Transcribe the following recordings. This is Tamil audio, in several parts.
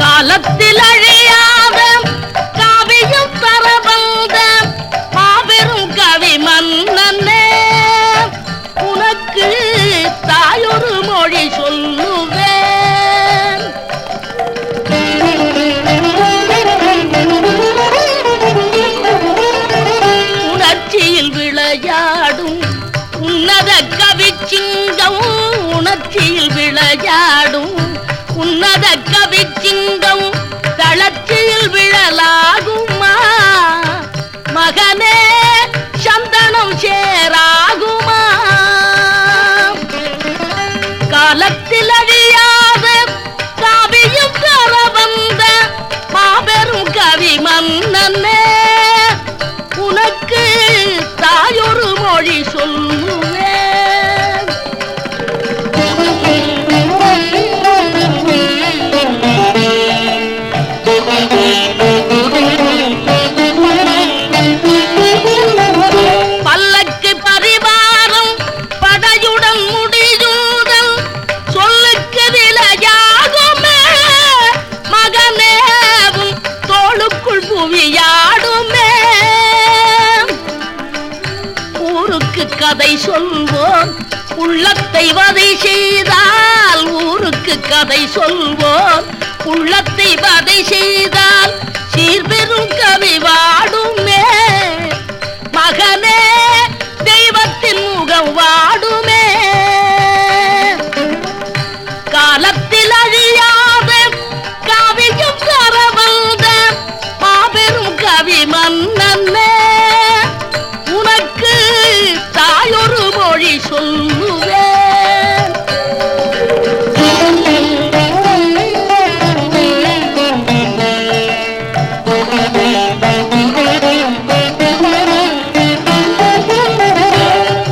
காலத் விளையாடும். உன்னத கவிச்சிங்கம் உணர்ச்சியில் விளையாடும். ஊருக்கு கதை சொல்வோம். உள்ளத்தை வதை செய்தால் ஊருக்கு கதை சொல்வோம். உள்ளத்தை வதை செய்தால் சீர்பெரும் கவி வாடும் சொல்லுவேன்.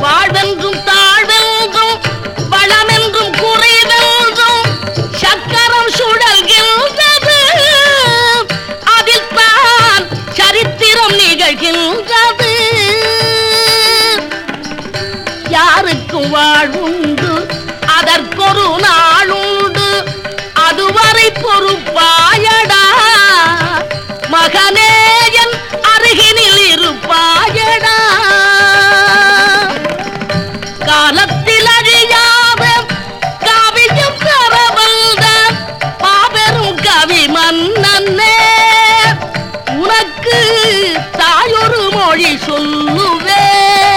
வாழ்வென்றும் தாழ்வென்றும் வளமென்றும் குறைவென்றும் சக்கரம் சுழல்கின்றது. அதில் தான் சரித்திரம் வாழ்வுண்டு அதற்கொரு நாளுண்டு. அதுவரை பொறுப்பாயடா. மகனே என் அருகினில் இருப்பாயடா. காலத்தில் அழியாத காவியும் கரவல்த மாபெரும் கவி மன்னே உனக்கு தாயொரு மொழி சொல்லுவே.